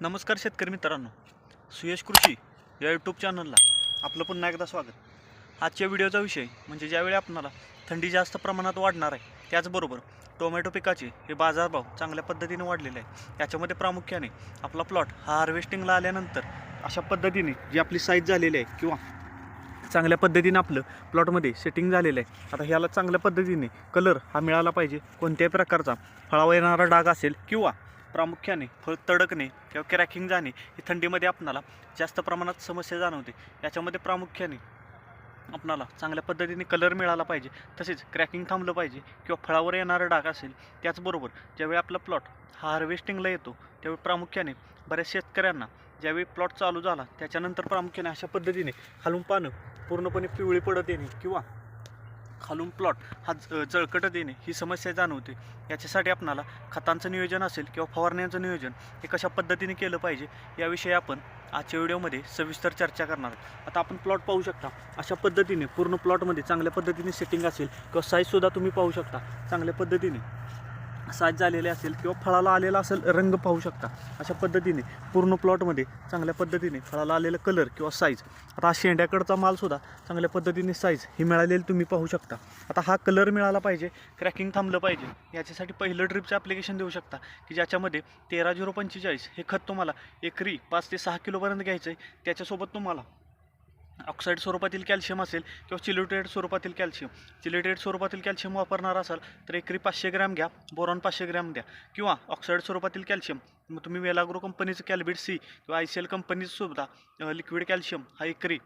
नमस्कार शेतकरी मित्रांनो. सुयश कृषी या यूट्यूब चॅनलला आपलं पुन्हा एकदा स्वागत. आजच्या व्हिडिओचा विषय म्हणजे ज्यावेळी आपणाला थंडी जास्त प्रमाणात वाढणार आहे त्याचबरोबर टोमॅटो पिकाचे हे बाजारभाव चांगल्या पद्धतीने वाढलेले आहे याच्यामध्ये प्रामुख्याने आपला प्लॉट हा हार्वेस्टिंगला आल्यानंतर अशा पद्धतीने जी आपली साईज झालेली आहे किंवा चांगल्या पद्धतीने आपलं प्लॉटमध्ये सेटिंग झालेलं आहे आता ह्याला चांगल्या पद्धतीने कलर हा मिळाला पाहिजे कोणत्याही प्रकारचा फळावर येणारा डाग असेल किंवा प्रामुख्याने फळ तडकणे किंवा क्रॅकिंग जाणे ही थंडीमध्ये आपणाला जास्त प्रमाणात समस्या जाणवते. याच्यामध्ये प्रामुख्याने आपणाला चांगल्या पद्धतीने कलर मिळाला पाहिजे. तसेच क्रॅकिंग थांबलं पाहिजे किंवा फळावर येणारा डाग असेल त्याचबरोबर ज्यावेळी आपला प्लॉट हा हार्वेस्टिंगला येतो त्यावेळी प्रामुख्याने बऱ्याच शेतकऱ्यांना ज्यावेळी प्लॉट चालू झाला त्याच्यानंतर प्रामुख्याने अशा पद्धतीने खालून पानं पूर्णपणे पिवळी पडत येणे किंवा खालून प्लॉट हा ज- जळकटत येणे ही समस्या जाणवते. याच्यासाठी आपणाला खतांचं नियोजन असेल किंवा फवारण्यांचं नियोजन हे कशा पद्धतीने केलं पाहिजे याविषयी आपण आजच्या व्हिडिओमध्ये सविस्तर चर्चा करणार आहोत. आता आपण प्लॉट पाहू शकता अशा पद्धतीने पूर्ण प्लॉटमध्ये चांगल्या पद्धतीने सेटिंग असेल किंवा साईजसुद्धा तुम्ही पाहू शकता चांगल्या पद्धतीने. साज झालेले असेल किंवा फळाला आलेला असेल रंग पाहू शकता. अशा पद्धतीने पूर्ण प्लॉटमध्ये चांगल्या पद्धतीने फळाला आलेलं कलर किंवा साईज आता हा शेंड्याकडचा मालसुद्धा चांगल्या पद्धतीने साईज ही मिळालेली तुम्ही पाहू शकता. आता हा कलर मिळाला पाहिजे क्रॅकिंग थांबलं पाहिजे. याच्यासाठी पहिलं ड्रिपचं ॲप्लिकेशन देऊ शकता की ज्याच्यामध्ये तेरा झिरो पंचेचाळीस हे खत तुम्हाला एकरी पाच ते सहा किलोपर्यंत घ्यायचं आहे त्याच्यासोबत तुम्हाला ऑक्साईड स्वरूपातील कॅल्शियम असेल किंवा चिलिटेड स्वरूपातील कॅल्शियम. चिलिटेड स्वरूपातील कॅल्शियम वापरणार असाल तर एकरी पाचशे ग्रॅम घ्या बोरॉन पाचशे ग्रॅम द्या. किंवा ऑक्साईड स्वरूपातील कॅल्शियम मग तुम्ही वेलाग्रो कंपनीचं कॅल्बिट सी किंवा आय सी एल कंपनीचं सुद्धा लिक्विड कॅल्शियम हा एकरी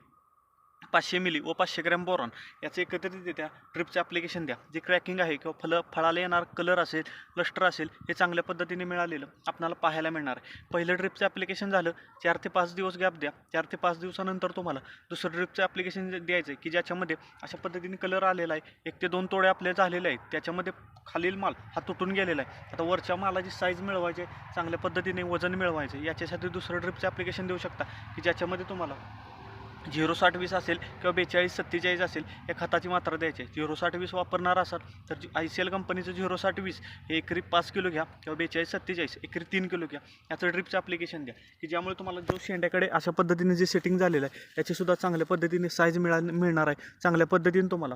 पाचशे मिली व पाचशे ग्रॅम बोरॉन याचं एकत्रितरित्या ट्रिपचं ॲप्लिकेशन द्या. जे क्रॅकिंग आहे किंवा फलं फळाला येणार कलर असेल लस्टर असेल हे चांगल्या पद्धतीने मिळालेलं आपणाला पाहायला मिळणार आहे. पहिलं ड्रिपचं ॲप्लिकेशन झालं चार ते पाच दिवस गॅप द्या. चार ते पाच दिवसानंतर तुम्हाला दुसरं ट्रिपचं ॲप्लिकेशन द्यायचं आहे की ज्याच्यामध्ये अशा पद्धतीने कलर आलेला आहे. एक ते दोन तोडे आपले झालेले आहेत. त्याच्यामध्ये खालील माल हा तुटून गेलेला आहे. आता वरच्या मालाची साईज मिळवायची आहे, चांगल्या पद्धतीने वजन मिळवायचं याच्यासाठी दुसरं ड्रिपचं ॲप्लिकेशन देऊ शकता की ज्याच्यामध्ये तुम्हाला झिरो साठ वीस असेल किंवा बेचाळीस सत्तेचाळीस असेल या खताची मात्रा द्यायची आहे. झिरो साठ वीस वापरणार असाल तर आय सी एल कंपनीचं झिरो साठ वीस हे एकरी पाच किलो घ्या किंवा बेचाळीस सत्तेचाळीस एकरी तीन किलो घ्या. याचं ड्रिपचं ॲप्लिकेशन द्या. की ज्यामुळे तुम्हाला जो शेंड्याकडे अशा पद्धतीने जे सेटिंग झालेलं आहे याचीसुद्धा चांगल्या पद्धतीने साईज मिळा मिळणार आहे. चांगल्या पद्धतीने तुम्हाला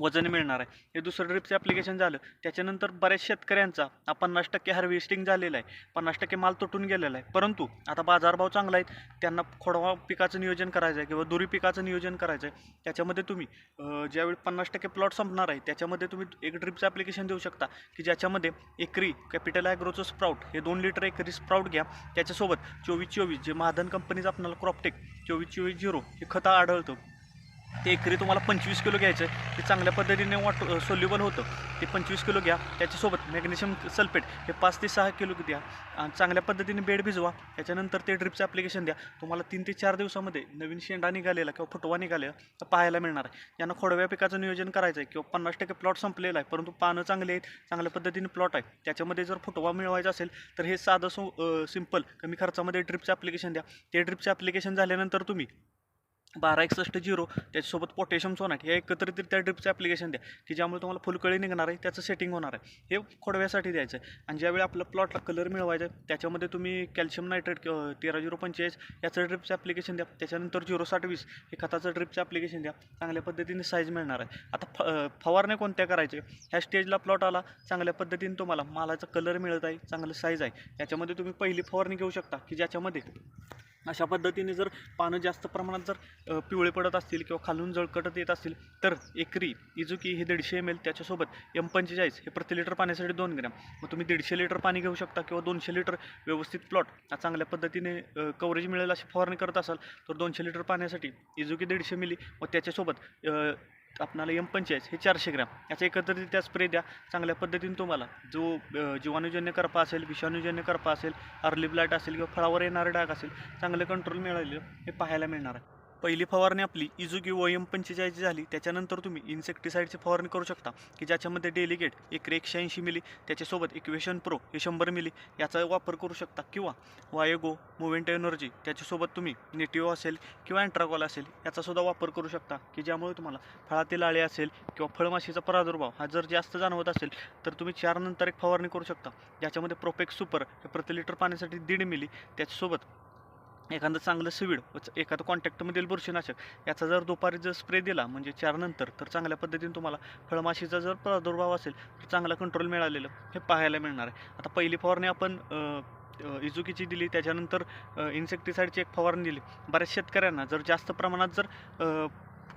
वजन मिळणार आहे. हे दुसरं ड्रिपचं ॲप्लिकेशन झालं. त्याच्यानंतर बऱ्याच शेतकऱ्यांचा हा पन्नास टक्के हार्वेस्टिंग झालेला आहे. पन्नास टक्के माल तुटून गेलेला आहे. परंतु आता बाजारभाव चांगला आहे. त्यांना खोडवा पिकाचं नियोजन करायचं आहे किंवा दुरी पिकाचं नियोजन करायचं आहे. त्याच्यामध्ये तुम्ही ज्यावेळी पन्नास टक्के प्लॉट संपणार आहे त्याच्यामध्ये तुम्ही एक ड्रिपचं ॲप्लिकेशन देऊ शकता. की ज्याच्यामध्ये एकरी कॅपिटल ॲग्रोचं स्प्राऊट हे दोन लिटर एकरी स्प्राऊट घ्या. त्याच्यासोबत चोवीस चोवीस जे महाधन कंपनीचं आपल्याला क्रॉपटेक चोवीस चोवीस झिरो हे खतं आढळतं. ते एकरी तुम्हाला पंचवीस किलो घ्यायचं आहे. ते चांगल्या पद्धतीने वाट सोल्युबल होतं. ते पंचवीस किलो घ्या. त्याच्यासोबत मॅग्नेशियम सल्फेट हे पाच ते सहा किलो द्या. आणि चांगल्या पद्धतीने बेड भिजवा. त्याच्यानंतर ते ड्रिपचं ॲप्लिकेशन द्या. तुम्हाला तीन ते चार दिवसामध्ये नवीन शेंडा निघालेला किंवा फुटवा निघालेला तर पाहायला मिळणार आहे. ज्यांना खोडव्या पिकाचं नियोजन करायचं आहे किंवा पन्नास टक्के प्लॉट संपलेला आहे परंतु पानं चांगले आहेत चांगल्या पद्धतीने प्लॉट आहे. त्याच्यामध्ये जर फुटवा मिळवायचा असेल तर हे साधं सो सिंपल कमी खर्चामध्ये ड्रिपचं ॲप्लिकेशन द्या. ते ड्रिपचं ॲप्लिकेशन झाल्यानंतर तुम्ही बारा एकसष्ट झिरो त्याच्यासोबत पोटॅशियम सोनाट हे एकत्रित त्या ड्रिपचं ॲप्लिकेशन द्या की ज्यामुळे तुम्हाला फुलकळी निघणार आहे त्याचं सेटिंग होणार आहे. हे खोडव्यासाठी द्यायचं आहे. आणि ज्यावेळी आपलं प्लॉटला कलर मिळवायचा आहे त्याच्यामध्ये तुम्ही कॅल्शियम नायट्रेट तेरा झिरो पंचेचाळीस याचं ड्रिपचं ॲप्लिकेशन द्या. त्याच्यानंतर झिरो साठ वीस हे खताचं ड्रिपचं ॲप्लिकेशन द्या. चांगल्या पद्धतीने साईज मिळणार आहे. आता फ फवारणे फवारण्या कोणत्या करायचे? ह्या स्टेजला प्लॉट आला चांगल्या पद्धतीने तुम्हाला मालाचा कलर मिळत आहे चांगलं साईज आहे. याच्यामध्ये तुम्ही पहिली फवारणी घेऊ शकता की ज्याच्यामध्ये अशा पद्धतीने जर पानं जास्त प्रमाणात जर पिवळे पडत असतील किंवा खालून जळकटत येत असतील तर एकरी इजुकी हे दीडशे एम एल त्याच्यासोबत एम पंचेचाळीस हे प्रति लिटर पाण्यासाठी दोन ग्रॅम. मग तुम्ही दीडशे लिटर पाणी घेऊ शकता किंवा दोनशे लिटर व्यवस्थित प्लॉट चांगल्या पद्धतीने कवरेज मिळेल अशी फवारणी करत असाल तर दोनशे लिटर पाण्यासाठी इजुकी दीडशे मिली व त्याच्यासोबत आपणाला एम पंचेचाळीस हे चारशे ग्रॅम. याचा एकत्रित स्प्रे द्या. चांगल्या पद्धतीने तुम्हाला जो जीवाणूजन्य करपा असेल विषाणूजन्य करपा असेल अर्ली ब्लाट असेल किंवा फळावर येणारे डाग असेल चांगलं कंट्रोल मिळालेलं हे पाहायला मिळणार आहे. पहिली फवारणी आपली इजुकी ओ एम पंचेचाळीस झाली. त्याच्यानंतर तुम्ही इन्सेक्टिसाईडची फवारणी करू शकता की ज्याच्यामध्ये डेलिगेट एकरे एकशे ऐंशी मिली त्याच्यासोबत इक्वेशन प्रो हे शंभर मिली याचा वापर करू शकता. किंवा वायगो मुव्हेंट एनर्जी त्याच्यासोबत तुम्ही नेटिव्ह असेल किंवा अँट्राकॉल असेल याचासुद्धा वापर करू शकता की ज्यामुळे तुम्हाला फळातील आळे असेल किंवा फळमाशीचा प्रादुर्भाव हा जर जास्त जाणवत असेल तर तुम्ही चार नंतर एक फवारणी करू शकता. ज्याच्यामध्ये प्रोपेक्स सुपर हे प्रति लिटर पाण्यासाठी दीड मिली त्याच्यासोबत एखादं चांगलं सिविड व एखादं कॉन्टॅक्टमधील बुरशीनाशक याचा जर दुपारी जर स्प्रे दिला म्हणजे चारनंतर तर चांगल्या पद्धतीने तुम्हाला फळमाशीचा जर प्रादुर्भाव असेल तर चांगला कंट्रोल मिळालेलं हे पाहायला मिळणार आहे. आता पहिली फवारणी आपण इजुकीची दिली त्याच्यानंतर इन्सेक्टिसाईडची एक फवारणी दिली. बऱ्याच शेतकऱ्यांना जर जास्त प्रमाणात जर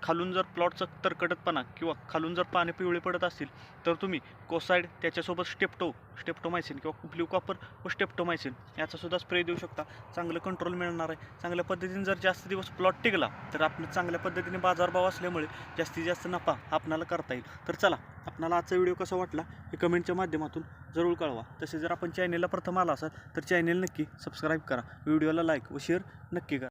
खालून जर प्लॉटचं तरकटतपणा किंवा खालून जर पाणी पिवळे पडत असतील तर तुम्ही कोसाईड त्याच्यासोबत स्टेप्टो स्टेप्टोमायसिन किंवा ब्ल्यू कॉपर व स्टेप्टोमायसिन याचासुद्धा स्प्रे देऊ शकता. चांगलं कंट्रोल मिळणार आहे. चांगल्या पद्धतीने जर जास्त दिवस प्लॉट टिकला तर आपण चांगल्या पद्धतीने बाजारभाव असल्यामुळे जास्तीत जास्त नफा आपणाला करता येईल. तर चला आपणाला आजचा व्हिडिओ कसा वाटला हे कमेंटच्या माध्यमातून जरूर कळवा. तसे जर आपण चॅनेलला प्रथम आला असाल तर चॅनेल नक्की सबस्क्राईब करा. व्हिडिओला लाईक व शेअर नक्की करा.